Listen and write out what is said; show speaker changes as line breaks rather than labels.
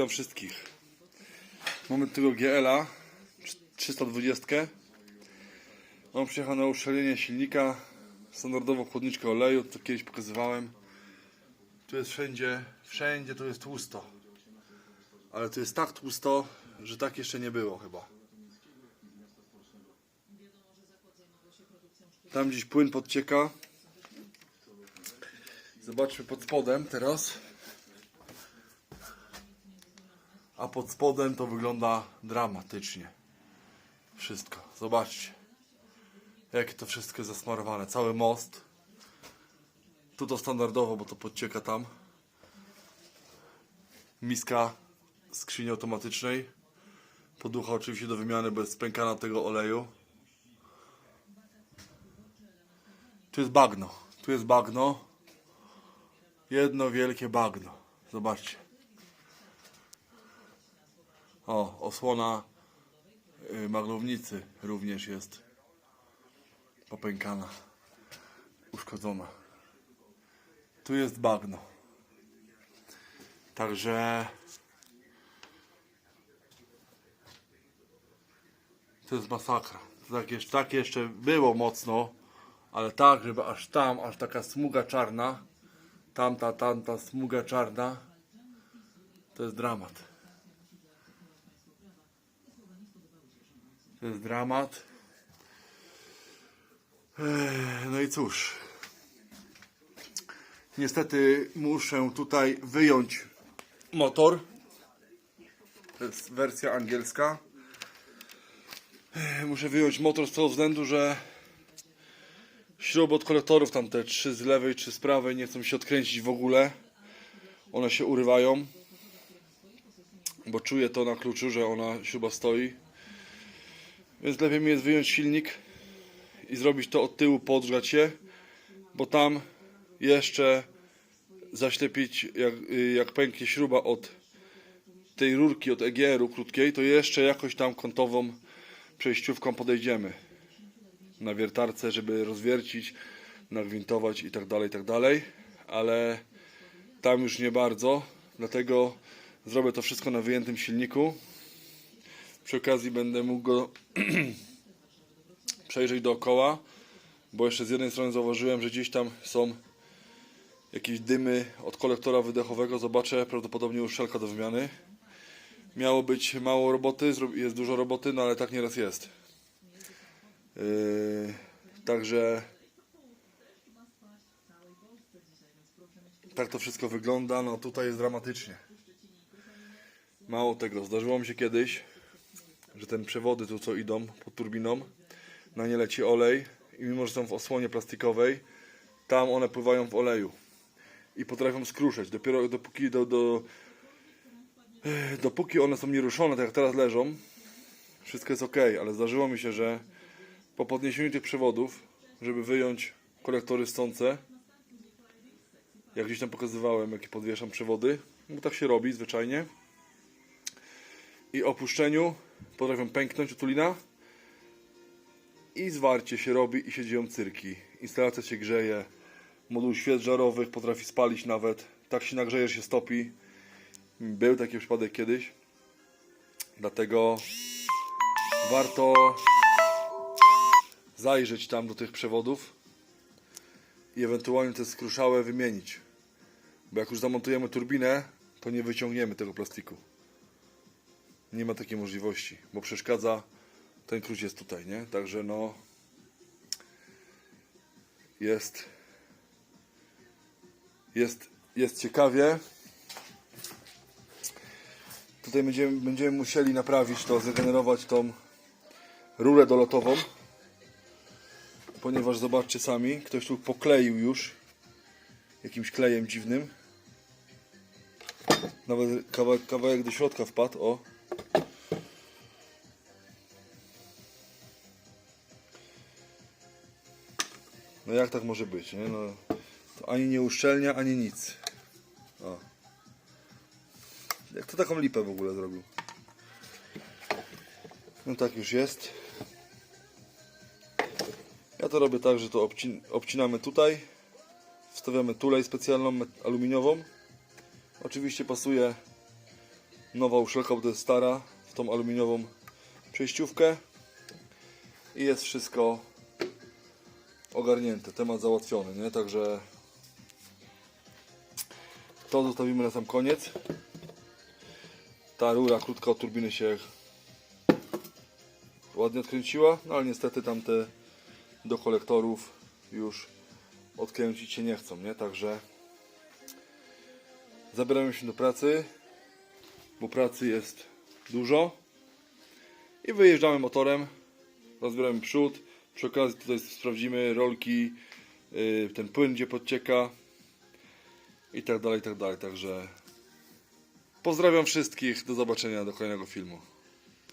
Witam wszystkich. Mamy tego GL-a 320. Mam przyjechał na uszczelnienie silnika. Standardową chłodniczkę oleju, to kiedyś pokazywałem. Tu jest wszędzie, wszędzie tu jest tłusto. Ale tu jest tak tłusto, że tak jeszcze nie było chyba. Tam gdzieś płyn podcieka. Zobaczmy pod spodem teraz. A pod spodem to wygląda dramatycznie. Wszystko. Zobaczcie. Jakie to wszystko jest zasmarowane. Cały most. Tu to standardowo, bo to podcieka tam. Miska skrzyni automatycznej. Poducha oczywiście do wymiany bez pękania tego oleju. Tu jest bagno. Tu jest bagno. Jedno wielkie bagno. Zobaczcie. O, osłona y, maglownicy również jest popękana, uszkodzona. Tu jest bagno. Także to jest masakra. Tak jeszcze, tak jeszcze było mocno, ale tak, żeby aż tam, aż taka smuga czarna, tamta, tamta smuga czarna, to jest dramat. To jest dramat. No i cóż. Niestety muszę tutaj wyjąć motor. To jest wersja angielska. Muszę wyjąć motor z tego względu, że śruby od kolektorów, tam te trzy z lewej, trzy z prawej, nie chcą się odkręcić w ogóle. One się urywają. Bo czuję to na kluczu, że ona śruba stoi. Więc lepiej mi jest wyjąć silnik i zrobić to od tyłu, podgrzać się, bo tam jeszcze zaślepić, jak, jak pęknie śruba od tej rurki, od EGR-u krótkiej, to jeszcze jakoś tam kątową przejściówką podejdziemy na wiertarce, żeby rozwiercić, nagwintować i tak dalej, i tak dalej, ale tam już nie bardzo, dlatego zrobię to wszystko na wyjętym silniku. Przy okazji będę mógł go przejrzeć dookoła, bo jeszcze z jednej strony zauważyłem, że gdzieś tam są jakieś dymy od kolektora wydechowego. Zobaczę, prawdopodobnie uszczelka do wymiany. Miało być mało roboty, jest dużo roboty, no ale tak nieraz jest. Yy, także tak to wszystko wygląda. No tutaj jest dramatycznie. Mało tego, zdarzyło mi się kiedyś, że ten przewody tu co idą pod turbiną, na nie leci olej i mimo, że są w osłonie plastikowej, tam one pływają w oleju i potrafią skruszać. Dopiero dopóki, do, do, eh, dopóki one są nieruszone, tak jak teraz leżą, wszystko jest ok, ale zdarzyło mi się, że po podniesieniu tych przewodów, żeby wyjąć kolektory stące, jak gdzieś tam pokazywałem, jakie podwieszam przewody, bo tak się robi zwyczajnie, i opuszczeniu potrafią pęknąć otulina i zwarcie się robi i się dzieją cyrki. Instalacja się grzeje, moduł świec żarowych potrafi spalić nawet, tak się nagrzeje, że się stopi. Był taki przypadek kiedyś, dlatego warto zajrzeć tam do tych przewodów i ewentualnie te skruszałe wymienić. Bo jak już zamontujemy turbinę, to nie wyciągniemy tego plastiku. Nie ma takiej możliwości, bo przeszkadza ten klucz jest tutaj, nie? Także no jest jest jest ciekawie. Tutaj będziemy, będziemy musieli naprawić to, zregenerować tą rurę dolotową. Ponieważ zobaczcie sami, ktoś tu pokleił już jakimś klejem dziwnym. Nawet kawałek, kawałek do środka wpadł, o. No jak tak może być, nie? No, ani nie uszczelnia, ani nic. O. Jak to taką lipę w ogóle zrobił? No tak już jest. Ja to robię tak, że to obcin obcinamy tutaj. Wstawiamy tulej specjalną, aluminiową. Oczywiście pasuje Nowa uszelka, bo to jest stara, w tą aluminiową przejściówkę. I jest wszystko ogarnięte, temat załatwiony, nie? Także to zostawimy na sam koniec. Ta rura krótka od turbiny się ładnie odkręciła, no ale niestety tamte do kolektorów już odkręcić się nie chcą, nie? Także zabieramy się do pracy, bo pracy jest dużo. I wyjeżdżamy motorem, rozbieramy przód, przy okazji tutaj sprawdzimy rolki, yy, ten płyn gdzie podcieka. I tak dalej, i tak dalej, także pozdrawiam wszystkich, do zobaczenia do kolejnego filmu.